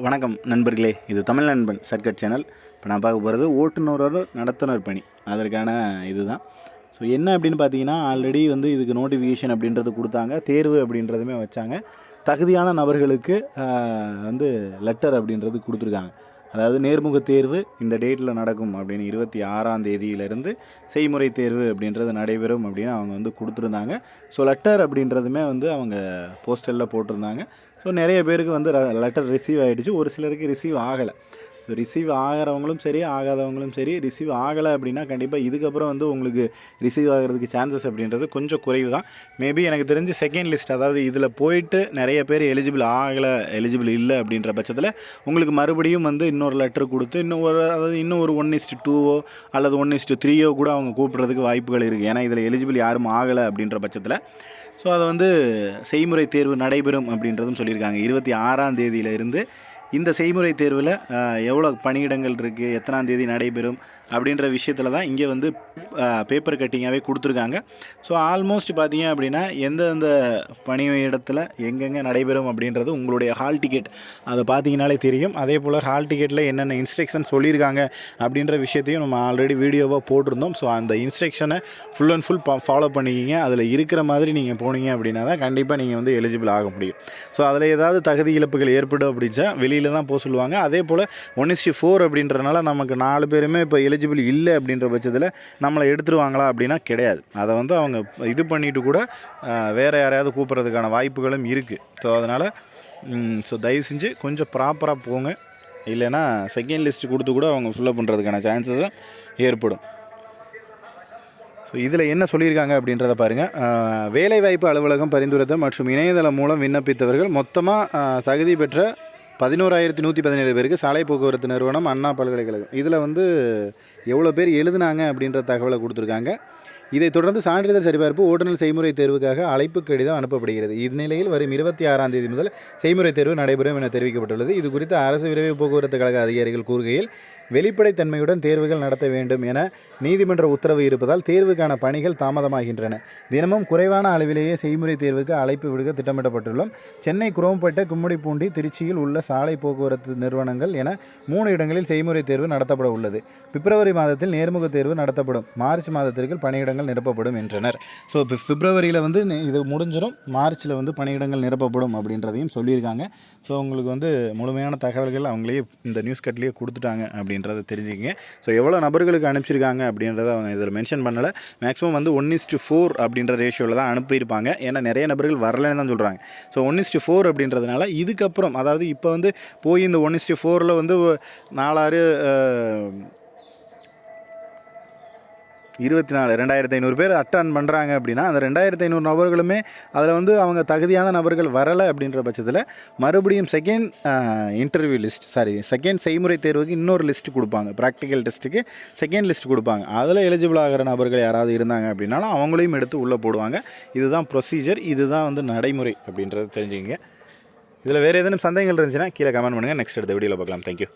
வணக்கம் நண்பர்களே இது தமிழ் நண்பன் சர்க்கட் சேனல். இப்போ நான் பார்க்க போகிறது ஓட்டுநரோட நடத்துனர் பணி. அதற்கான இதுதான். ஸோ என்ன அப்படின்னு பார்த்தீங்கன்னா ஆல்ரெடி வந்து இதுக்கு நோட்டிஃபிகேஷன் அப்படின்றது கொடுத்தாங்க. தேர்வு அப்படின்றதுமே வச்சாங்க. தகுதியான நபர்களுக்கு வந்து லெட்டர் அப்படின்றது கொடுத்துருக்காங்க. அதாவது நேர்முக தேர்வு இந்த டேட்டில் நடக்கும் அப்படின்னு இருபத்தி ஆறாம் தேதியிலிருந்து செய்முறை தேர்வு அப்படின்றது நடைபெறும் அப்படின்னு அவங்க வந்து கொடுத்துருந்தாங்க. ஸோ லெட்டர் அப்படின்றதுமே வந்து அவங்க போஸ்டலில் போட்டிருந்தாங்க. ஸோ நிறைய பேருக்கு வந்து லெட்டர் ரிசீவ் ஆகிடுச்சு ஒரு சிலருக்கு ரிசீவ் ஆகலை. ரிசீவ் ஆகிறவங்களும் சரி ஆகாதவங்களும் சரி ரிசீவ் ஆகலை அப்படின்னா கண்டிப்பாக இதுக்கப்புறம் வந்து உங்களுக்கு ரிசீவ் ஆகிறதுக்கு சான்சஸ் அப்படின்றது கொஞ்சம் குறைவு தான் மேபி எனக்கு தெரிஞ்சு செகண்ட் லிஸ்ட் அதாவது இதில் போயிட்டு நிறைய பேர் எலிஜிபிள் ஆகலை எலிஜிபிள் இல்லை அப்படின்ற பட்சத்தில் உங்களுக்கு மறுபடியும் வந்து இன்னொரு லெட்டர் கொடுத்து இன்னும் ஒரு அதாவது இன்னும் ஒரு ஒன் இஸ்ட்டு டூவோ அல்லது ஒன் இஸ்ட்டு த்ரீயோ கூட அவங்க கூப்பிட்றதுக்கு வாய்ப்புகள் இருக்குது ஏன்னா இதில் எலிஜிபிள் யாரும் ஆகலை அப்படின்ற பட்சத்தில். ஸோ அதை வந்து செய்முறை தேர்வு நடைபெறும் அப்படின்றதும் சொல்லியிருக்காங்க. இருபத்தி ஆறாம் தேதியிலிருந்து இந்த செய்முறை தேர்வில் எவ்வளோ பணியிடங்கள் இருக்குது எத்தனாம் தேதி நடைபெறும் அப்படின்ற விஷயத்தில் தான் இங்கே வந்து பேப்பர் கட்டிங்காகவே கொடுத்துருக்காங்க. ஸோ ஆல்மோஸ்ட் பார்த்தீங்க அப்படின்னா எந்தெந்த பணி இடத்துல எங்கெங்கே நடைபெறும் அப்படின்றது உங்களுடைய ஹால் டிக்கெட் அதை பார்த்தீங்கனாலே தெரியும். அதே போல் ஹால் டிக்கெட்டில் என்னென்ன இன்ஸ்ட்ரக்ஷன் சொல்லியிருக்காங்க அப்படின்ற விஷயத்தையும் நம்ம ஆல்ரெடி வீடியோவாக போட்டிருந்தோம். ஸோ அந்த இன்ஸ்ட்ரக்ஷனை ஃபுல் அண்ட் ஃபுல் ஃபாலோ பண்ணிக்கிங்க. அதில் இருக்கிற மாதிரி நீங்கள் போனீங்க அப்படின்னா தான் கண்டிப்பாக நீங்கள் வந்து எலிஜிபிள் ஆக முடியும். ஸோ அதில் ஏதாவது தகுதி இழப்புகள் ஏற்படும் அப்படின்னா வெளியில் தான் போக சொல்லுவாங்க. அதே போல் ஒன் இஸ்டி ஃபோர் அப்படின்றனால நமக்கு நாலு பேருமே இப்போ எலிஜிபிள் இல்லை அப்படின்ற பட்சத்தில் நம்மளை எடுத்துருவாங்களா அப்படின்னா கிடையாது. அதை வந்து அவங்க இது பண்ணிட்டு கூட வேறு யாரையாவது கூப்பிட்றதுக்கான வாய்ப்புகளும் இருக்குது ஸோ அதனால் ஸோ தயவு செஞ்சு கொஞ்சம் ப்ராப்பராக போங்க. இல்லைன்னா செகண்ட் லிஸ்ட் கொடுத்து கூட அவங்க ஃபில்லப் பண்ணுறதுக்கான சான்சஸும் ஏற்படும். ஸோ இதில் என்ன சொல்லியிருக்காங்க அப்படின்றத பாருங்கள் வேலைவாய்ப்பு அலுவலகம் பரிந்துரைத்த மற்றும் இணையதளம் மூலம் விண்ணப்பித்தவர்கள் மொத்தமாக தகுதி பெற்ற பதினோராயிரத்தி நூற்றி பதினேழு பேருக்கு சாலை போக்குவரத்து நிறுவனம் அண்ணா பல்கலைக்கழகம். இதில் வந்து எவ்வளோ பேர் எழுதுனாங்க அப்படின்ற தகவலை கொடுத்துருக்காங்க. இதைத் தொடர்ந்து சான்றிதழ் சரிபார்ப்பு ஓட்டுநர் செய்முறை தேர்வுக்காக அழைப்பு கடிதம் அனுப்பப்படுகிறது. இந்நிலையில் வரும் இருபத்தி ஆறாம் தேதி முதல் செய்முறை தேர்வு நடைபெறும் என தெரிவிக்கப்பட்டுள்ளது. இது குறித்து அரசு விரைவு போக்குவரத்து கழக அதிகாரிகள் கூறுகையில் வெளிப்படைத்தன்மையுடன் தேர்வுகள் நடத்த வேண்டும் என நீதிமன்ற உத்தரவு இருப்பதால் தேர்வுக்கான பணிகள் தாமதமாகின்றன. தினமும் குறைவான அளவிலேயே செய்முறை தேர்வுக்கு அழைப்பு விடுக்க திட்டமிடப்பட்டுள்ளோம். சென்னை குரோம்பேட்டை கும்மிடிப்பூண்டி திருச்சியில் உள்ள சாலை போக்குவரத்து நிறுவனங்கள் என மூணு இடங்களில் செய்முறை தேர்வு நடத்தப்பட உள்ளது. பிப்ரவரி மாதத்தில் நேர்முக தேர்வு நடத்தப்படும். மார்ச் மாதத்திற்கு பணியிடங்கள் நிரப்பப்படும் என்றனர். ஸோ இப்போ பிப்ரவரியில் வந்து இது முடிஞ்சிடும் மார்ச்சில் வந்து பணியிடங்கள் நிரப்பப்படும் அப்படின்றதையும் சொல்லியிருக்காங்க. ஸோ உங்களுக்கு வந்து முழுமையான தகவல்கள் அவங்களே இந்த நியூஸ் கட்லேயே கொடுத்துட்டாங்க அப்படின்னு அப்படின்றத தெரிஞ்சுக்கங்க. ஸோ எவ்வளோ நபர்களுக்கு அனுப்பிச்சிருக்காங்க அப்படின்றத அவங்க இதில் மென்ஷன் பண்ணலை. மேக்ஸிமம் வந்து ஒன் இஸ்டு ஃபோர் அப்படின்ற ரேஷியோவில் தான் அனுப்பியிருப்பாங்க. ஏன்னா நிறைய நபர்கள் வரலன்னு தான் சொல்கிறாங்க ஸோ ஒன் இஸ்டு ஃபோர் அப்படின்றதுனால இதுக்கப்புறம் அதாவது இப்போ வந்து போய் இந்த ஒன் இஸ்டு ஃபோரில் வந்து நாலாறு இருபத்தி நாலு ரெண்டாயிரத்தி ஐநூறு பேர் அட்டன் பண்ணுறாங்க அப்படின்னா அந்த ரெண்டாயிரத்தி ஐநூறு நபர்களுமே அதில் வந்து அவங்க தகுதியான நபர்கள் வரலை அப்படின்ற பட்சத்தில் மறுபடியும் second interview list sorry second செய்முறை தேர்வுக்கு இன்னொரு லிஸ்ட் கொடுப்பாங்க. ப்ராக்டிக்கல் டெஸ்ட்டுக்கு செகண்ட் லிஸ்ட் கொடுப்பாங்க. அதில் எலிஜிபிள் ஆகிற நபர்கள் யாராவது இருந்தாங்க அப்படின்னாலும் அவங்களையும் எடுத்து உள்ளே போடுவாங்க. இதுதான் ப்ரொசீஜர் இதுதான் வந்து நடைமுறை அப்படின்றத தெரிஞ்சுக்கிங்க. இதில் வேறு ஏதேனும் சந்தேகங்கள் இருந்துச்சுன்னா கீழே கமெண்ட் பண்ணுங்கள் நெக்ஸ்ட் எடுத்த வீடியோவில் பார்க்கலாம். தேங்க்யூ